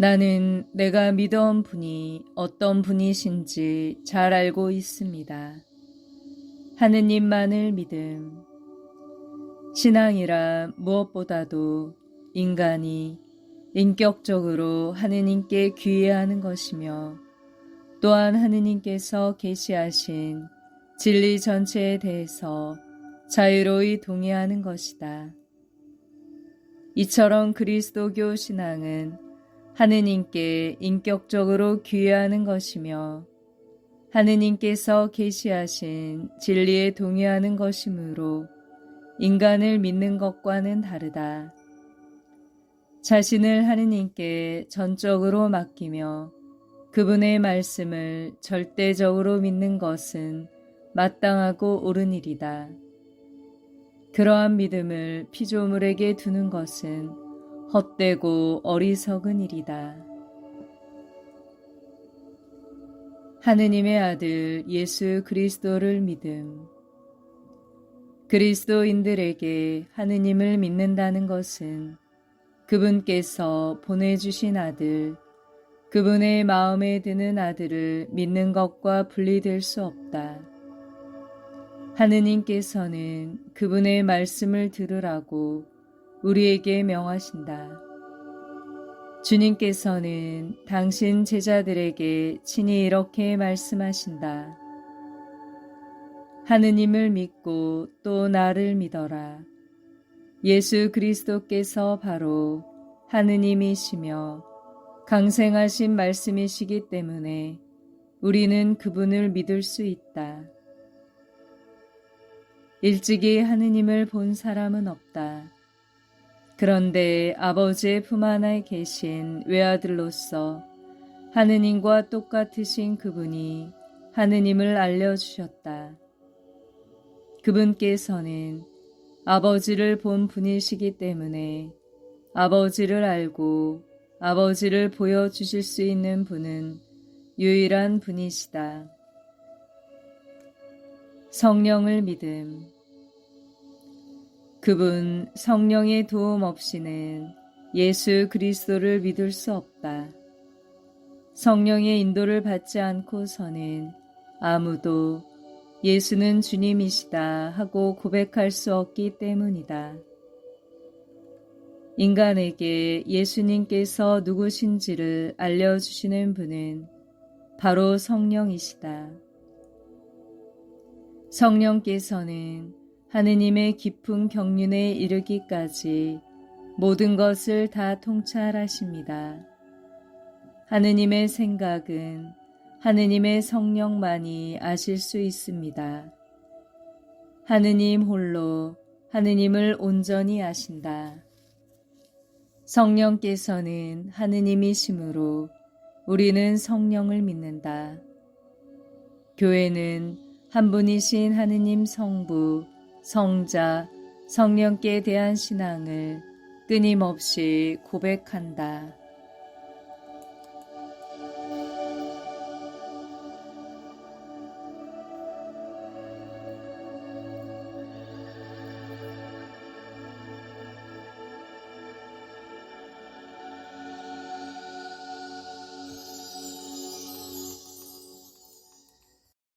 나는 내가 믿어온 분이 어떤 분이신지 잘 알고 있습니다. 하느님만을 믿음. 신앙이라 무엇보다도 인간이 인격적으로 하느님께 귀의하는 것이며 또한 하느님께서 계시하신 진리 전체에 대해서 자유로이 동의하는 것이다. 이처럼 그리스도교 신앙은 하느님께 인격적으로 귀의하는 것이며 하느님께서 계시하신 진리에 동의하는 것이므로 인간을 믿는 것과는 다르다. 자신을 하느님께 전적으로 맡기며 그분의 말씀을 절대적으로 믿는 것은 마땅하고 옳은 일이다. 그러한 믿음을 피조물에게 두는 것은 헛되고 어리석은 일이다. 하느님의 아들 예수 그리스도를 믿음. 그리스도인들에게 하느님을 믿는다는 것은 그분께서 보내주신 아들, 그분의 마음에 드는 아들을 믿는 것과 분리될 수 없다. 하느님께서는 그분의 말씀을 들으라고 우리에게 명하신다. 주님께서는 당신 제자들에게 친히 이렇게 말씀하신다. 하느님을 믿고 또 나를 믿어라. 예수 그리스도께서 바로 하느님이시며 강생하신 말씀이시기 때문에 우리는 그분을 믿을 수 있다. 일찍이 하느님을 본 사람은 없다. 그런데 아버지의 품 안에 계신 외아들로서 하느님과 똑같으신 그분이 하느님을 알려주셨다. 그분께서는 아버지를 본 분이시기 때문에 아버지를 알고 아버지를 보여주실 수 있는 분은 유일한 분이시다. 성령을 믿음. 그분 성령의 도움 없이는 예수 그리스도를 믿을 수 없다. 성령의 인도를 받지 않고서는 아무도 예수는 주님이시다 하고 고백할 수 없기 때문이다. 인간에게 예수님께서 누구신지를 알려주시는 분은 바로 성령이시다. 성령께서는 하느님의 깊은 경륜에 이르기까지 모든 것을 다 통찰하십니다. 하느님의 생각은 하느님의 성령만이 아실 수 있습니다. 하느님 홀로 하느님을 온전히 아신다. 성령께서는 하느님이시므로 우리는 성령을 믿는다. 교회는 한 분이신 하느님 성부, 성자, 성령께 대한 신앙을 끊임없이 고백한다.